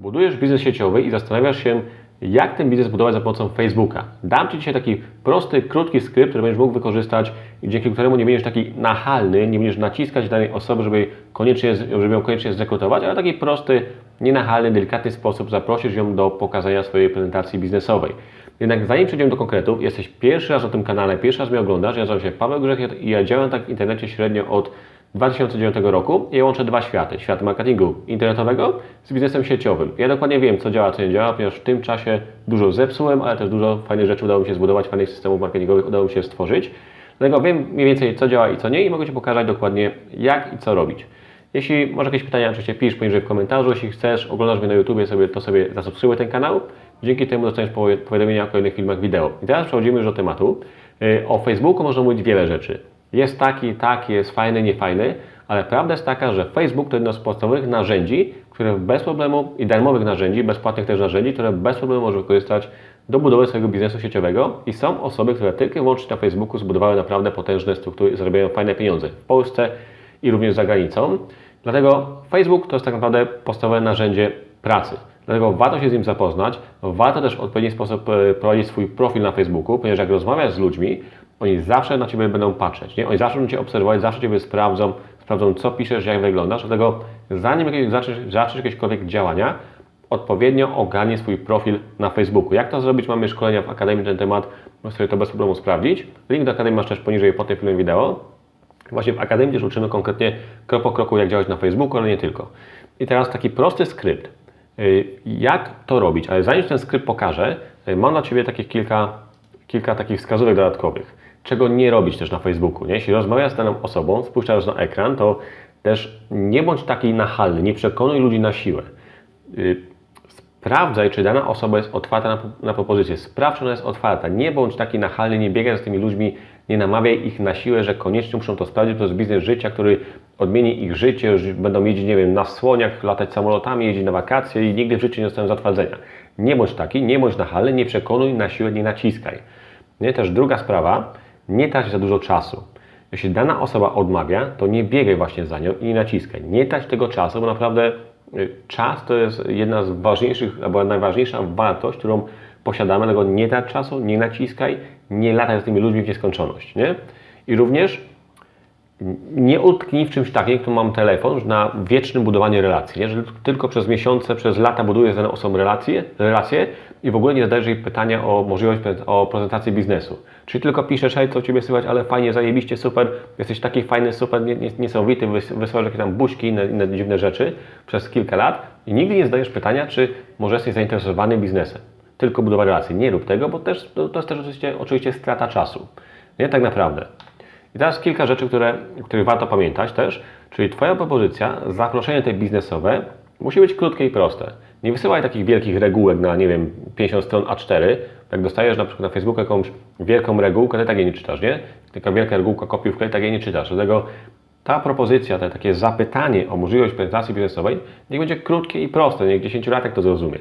Budujesz biznes sieciowy i zastanawiasz się, jak ten biznes budować za pomocą Facebooka. Dam Ci dzisiaj taki prosty, krótki skrypt, który będziesz mógł wykorzystać i dzięki któremu nie będziesz taki nachalny, nie będziesz naciskać danej osoby, żeby, koniecznie, żeby ją koniecznie zrekrutować, ale taki prosty, nienachalny, delikatny sposób zaprosisz ją do pokazania swojej prezentacji biznesowej. Jednak zanim przejdziemy do konkretów, jesteś pierwszy raz na tym kanale, pierwszy raz mnie oglądasz, ja nazywam się Paweł Grzech i ja działam tak w internecie średnio od 2009 roku ja łączę dwa światy. Świat marketingu internetowego z biznesem sieciowym. Ja dokładnie wiem, co działa, co nie działa, ponieważ w tym czasie dużo zepsułem, ale też dużo fajnych rzeczy udało mi się zbudować, fajnych systemów marketingowych udało mi się stworzyć. Dlatego wiem mniej więcej, co działa i co nie i mogę Ci pokazać dokładnie, jak i co robić. Jeśli masz jakieś pytania, oczywiście pisz poniżej w komentarzu. Jeśli chcesz, oglądasz mnie na YouTubie, sobie, to sobie zasubskrybuj ten kanał. Dzięki temu dostaniesz powiadomienia o kolejnych filmach wideo. I teraz przechodzimy już do tematu. Yy, O Facebooku można mówić wiele rzeczy. Jest taki, taki, jest fajny, niefajny, ale prawda jest taka, że Facebook to jedno z podstawowych narzędzi, które bez problemu i darmowych narzędzi, bezpłatnych też narzędzi, które bez problemu możesz wykorzystać do budowy swojego biznesu sieciowego i są osoby, które tylko i wyłącznie na Facebooku zbudowały naprawdę potężne struktury i zarabiają fajne pieniądze w Polsce i również za granicą. Dlatego Facebook to jest tak naprawdę podstawowe narzędzie pracy. Dlatego warto się z nim zapoznać, warto też w odpowiedni sposób e, prowadzić swój profil na Facebooku, ponieważ jak rozmawiasz z ludźmi, oni zawsze na Ciebie będą patrzeć, nie? Oni zawsze będą Cię obserwować, zawsze Ciebie sprawdzą, sprawdzą co piszesz, jak wyglądasz, dlatego zanim jakieś, zaczniesz, zaczniesz jakiekolwiek działania, odpowiednio ogarnij swój profil na Facebooku. Jak to zrobić? Mamy szkolenia w Akademii na ten temat, możesz sobie to bez problemu sprawdzić. Link do Akademii masz też poniżej pod tym filmem wideo. Właśnie w Akademii też uczymy konkretnie krok po kroku, jak działać na Facebooku, ale nie tylko. I teraz taki prosty skrypt. Y, Jak to robić? Ale zanim ten skrypt pokażę, y, mam dla Ciebie takich kilka, kilka takich wskazówek dodatkowych. Czego nie robić też na Facebooku. Nie? Jeśli rozmawiasz z daną osobą, spuszczasz na ekran, to też nie bądź taki nachalny, nie przekonuj ludzi na siłę. Y, Sprawdzaj, czy dana osoba jest otwarta na, na propozycję. Sprawdź, czy ona jest otwarta. Nie bądź taki nachalny, nie biegaj z tymi ludźmi, nie namawiaj ich na siłę, że koniecznie muszą to sprawdzić, to jest biznes życia, który odmieni ich życie, że będą jeździć, nie wiem, na słoniach, latać samolotami, jeździć na wakacje i nigdy w życiu nie dostaną zatwardzenia. Nie bądź taki, nie bądź nachalny, nie przekonuj na siłę, nie naciskaj. Nie? Też druga sprawa, nie trać za dużo czasu. Jeśli dana osoba odmawia, to nie biegaj właśnie za nią i nie naciskaj. Nie trać tego czasu, bo naprawdę y, czas to jest jedna z ważniejszych, albo najważniejsza wartość, którą posiadamy, dlatego nie trać czasu, nie naciskaj, nie lataj z tymi ludźmi w nieskończoność. Nie? I również nie utknij w czymś takim, jak mam telefon, że na wiecznym budowaniu relacji, nie? że tylko przez miesiące, przez lata budujesz z daną osobą relacje, relacje i w ogóle nie zadajesz jej pytania o możliwość o prezentację biznesu. Czyli tylko piszesz, hej, co u Ciebie słychać, ale fajnie, zajebiście, super, jesteś taki fajny, super, nie- nie- niesamowity, wys- wysyłasz jakieś tam buźki i inne, inne dziwne rzeczy przez kilka lat i nigdy nie zadajesz pytania, czy może jesteś zainteresowany biznesem. Tylko budowa relacji. Nie rób tego, bo też, to, to jest też oczywiście, oczywiście strata czasu. Nie tak naprawdę. I teraz kilka rzeczy, które, których warto pamiętać też, czyli Twoja propozycja, zaproszenie te biznesowe musi być krótkie i proste. Nie wysyłaj takich wielkich regułek na, nie wiem, 50 stron A4. Jak dostajesz na przykład na Facebooku jakąś wielką regułkę, to tak jej nie czytasz, nie? Taka wielka regułka kopiówka i tak jej nie czytasz. Dlatego ta propozycja, te takie zapytanie o możliwość prezentacji biznesowej, niech będzie krótkie i proste, niech 10-latek to zrozumie.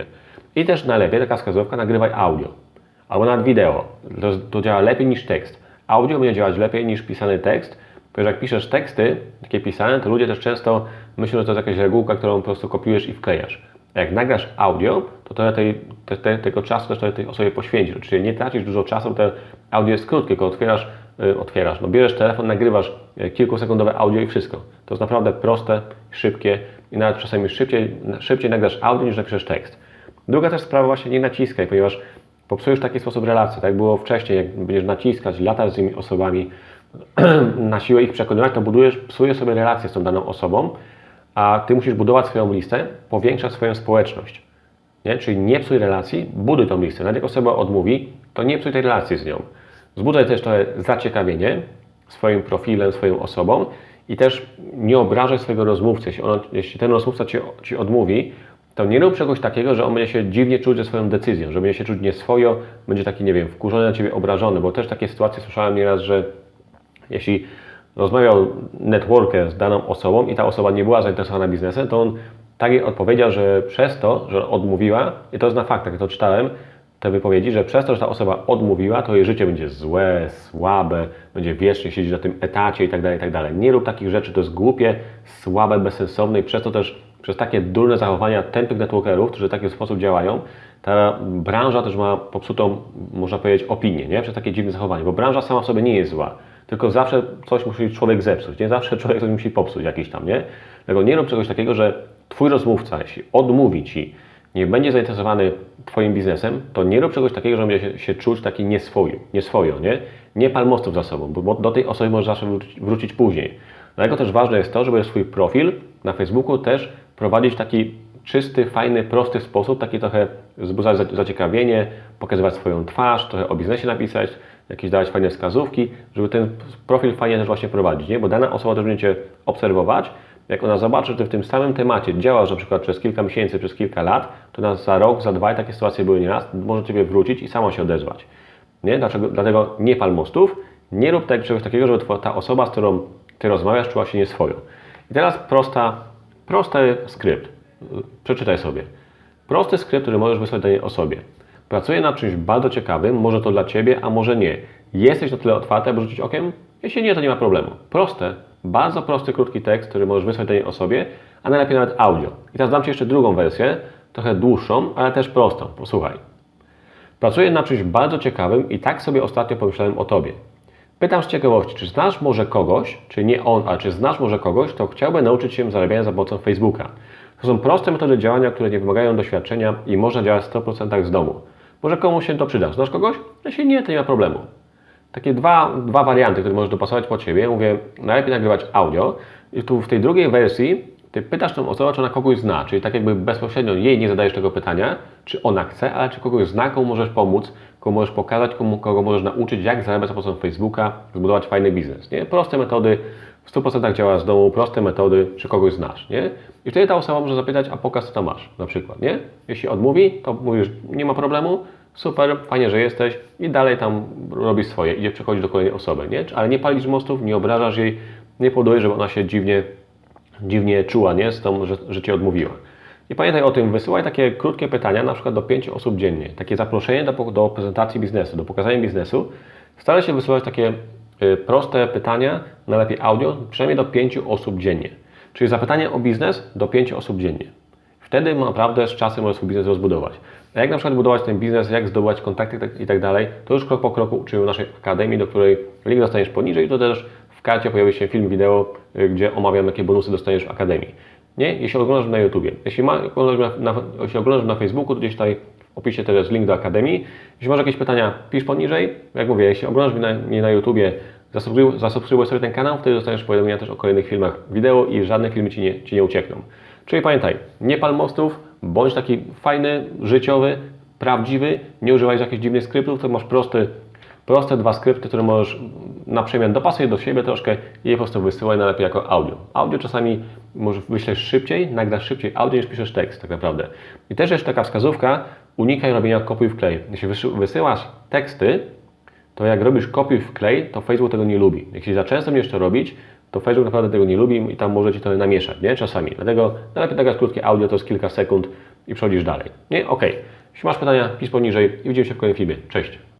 I też najlepiej, taka wskazówka, nagrywaj audio albo nawet wideo. To, to działa lepiej niż tekst. Audio będzie działać lepiej niż pisany tekst, ponieważ jak piszesz teksty, takie pisane, to ludzie też często myślą, że to jest jakaś regułka, którą po prostu kopiujesz i wklejasz. A jak nagrasz audio, to trochę tej, te, te, tego czasu też tej osobie poświęcisz. Czyli nie tracisz dużo czasu, to audio jest krótkie, tylko otwierasz, y, otwierasz, no bierzesz telefon, nagrywasz y, kilkusekundowe audio i wszystko. To jest naprawdę proste, szybkie i nawet czasami szybciej, szybciej nagrasz audio niż napiszesz tekst. Druga też sprawa właśnie nie naciskaj, ponieważ popsujesz w taki sposób relacje, tak było wcześniej, jak będziesz naciskać, latać z tymi osobami, na siłę ich przekonywać, to budujesz, psujesz sobie relacje z tą daną osobą, a Ty musisz budować swoją listę, powiększać swoją społeczność. Nie? Czyli nie psuj relacji, buduj tą listę. Nawet jak osoba odmówi, to nie psuj tej relacji z nią. Zbudzaj też trochę zaciekawienie swoim profilem, swoją osobą i też nie obrażaj swojego rozmówcy. Jeśli, jeśli ten rozmówca ci, ci odmówi, to nie rób czegoś takiego, że on będzie się dziwnie czuć ze swoją decyzją, że będzie się czuć nieswojo, będzie taki, nie wiem, wkurzony na Ciebie, obrażony, bo też takie sytuacje słyszałem nieraz, że jeśli rozmawiał networker z daną osobą i ta osoba nie była zainteresowana biznesem, to on tak jej odpowiedział, że przez to, że odmówiła, i to jest na faktach, to czytałem, te wypowiedzi, że przez to, że ta osoba odmówiła, to jej życie będzie złe, słabe, będzie wiecznie siedzieć na tym etacie i tak dalej, i tak. Nie rób takich rzeczy, to jest głupie, słabe, bezsensowne i przez to też przez takie durne zachowania tępych networkerów, którzy w taki sposób działają, ta branża też ma popsutą, można powiedzieć, opinię, nie? Przez takie dziwne zachowanie, bo branża sama w sobie nie jest zła, tylko zawsze coś musi człowiek zepsuć, nie? Zawsze człowiek coś musi popsuć jakiś tam, nie? Dlatego nie rób czegoś takiego, że Twój rozmówca, jeśli odmówi Ci, nie będzie zainteresowany Twoim biznesem, to nie rób czegoś takiego, że będzie się, się czuć taki nieswoju, nieswojo, nie? Nie pal mostów za sobą, bo, do tej osoby możesz zawsze wrócić, wrócić później. Dlatego też ważne jest to, żeby swój profil na Facebooku też prowadzić w taki czysty, fajny, prosty sposób, taki trochę wzbudzać za- zaciekawienie, pokazywać swoją twarz, trochę o biznesie napisać, jakieś dawać fajne wskazówki, żeby ten profil fajnie też właśnie prowadzić, nie? Bo dana osoba też będzie Cię obserwować, jak ona zobaczy, że w tym samym temacie działasz na przykład przez kilka miesięcy, przez kilka lat, to na, za rok, za dwa i takie sytuacje były nieraz, może Ciebie wrócić i sama się odezwać. Nie? Dlaczego? Dlatego nie pal mostów, nie rób tak, czegoś takiego, żeby ta osoba, z którą Ty rozmawiasz, czuła się nieswoją. I teraz prosta, prosty skrypt. Przeczytaj sobie. Prosty skrypt, który możesz wysłać danej osobie. Pracuję nad czymś bardzo ciekawym, może to dla Ciebie, a może nie. Jesteś na tyle otwarty, aby rzucić okiem? Jeśli nie, to nie ma problemu. Proste, bardzo prosty, krótki tekst, który możesz wysłać danej osobie, a najlepiej nawet audio. I teraz dam Ci jeszcze drugą wersję, trochę dłuższą, ale też prostą. Posłuchaj. Pracuję nad czymś bardzo ciekawym i tak sobie ostatnio pomyślałem o Tobie. Pytam z ciekawości, czy znasz może kogoś, czy nie on, ale czy znasz może kogoś, kto chciałby nauczyć się zarabiania za pomocą Facebooka? To są proste metody działania, które nie wymagają doświadczenia i można działać w 100% z domu. Może komuś się to przyda. Znasz kogoś? Jeśli nie, to nie ma problemu. Takie dwa, dwa warianty, które możesz dopasować pod siebie. Mówię, najlepiej nagrywać audio i tu w tej drugiej wersji ty pytasz tą osobę, czy ona kogoś zna, czyli tak jakby bezpośrednio jej nie zadajesz tego pytania, czy ona chce, ale czy kogoś zna, komu możesz pomóc, komu możesz pokazać, komu, kogo możesz nauczyć, jak zarabiać za pomocą Facebooka, zbudować fajny biznes. Nie? Proste metody, w 100% działa z domu, proste metody, czy kogoś znasz. Nie? I wtedy ta osoba może zapytać, a pokaż co tam masz, na przykład. Nie? Jeśli odmówi, to mówisz, nie ma problemu, super, fajnie, że jesteś i dalej tam robisz swoje, idzie przechodzić do kolejnej osoby, nie? Ale nie palisz mostów, nie obrażasz jej, nie powodujesz, żeby ona się dziwnie, dziwnie czuła, nie? Z tą, że, że Cię odmówiła. I pamiętaj o tym, wysyłaj takie krótkie pytania, na przykład do pięciu osób dziennie. Takie zaproszenie do, do prezentacji biznesu, do pokazania biznesu. Staraj się wysyłać takie y, proste pytania, najlepiej audio, przynajmniej do pięciu osób dziennie. Czyli zapytanie o biznes do pięciu osób dziennie. Wtedy naprawdę z czasem możesz swój biznes rozbudować. A jak na przykład budować ten biznes, jak zdobywać kontakty i tak dalej, to już krok po kroku uczymy naszej akademii, do której link dostaniesz poniżej, to też w karcie pojawi się film, wideo, y, gdzie omawiam, jakie bonusy dostaniesz w akademii. Nie? Jeśli oglądasz na YouTubie. Jeśli, ma, oglądasz na, na, jeśli oglądasz na Facebooku, to gdzieś tutaj w opisie też jest link do akademii. Jeśli masz jakieś pytania, pisz poniżej. Jak mówię, jeśli oglądasz mnie na, mnie na YouTubie, zasubskrybuj, zasubskrybuj sobie ten kanał, wtedy dostaniesz powiadomienia też o kolejnych filmach wideo i żadne filmy Ci nie, ci nie uciekną. Czyli pamiętaj, nie pal mostów, bądź taki fajny, życiowy, prawdziwy, nie używaj jakichś dziwnych skryptów, to masz prosty, proste dwa skrypty, które możesz na przemian dopasuj do siebie troszkę i je po prostu wysyłaj najlepiej jako audio. Audio czasami może wyślesz szybciej, nagrasz szybciej audio niż piszesz tekst tak naprawdę. I też jest taka wskazówka, unikaj robienia kopiuj wklej. Jeśli wyszy- wysyłasz teksty, to jak robisz kopiuj wklej, to Facebook tego nie lubi. Jeśli za często będziesz to robić, to Facebook naprawdę tego nie lubi i tam może Ci to namieszać, nie? Czasami. Dlatego najlepiej nagrać krótkie audio, to jest kilka sekund i przechodzisz dalej. Nie? Okej. Jeśli masz pytania, pisz poniżej i widzimy się w kolejnym filmie. Cześć!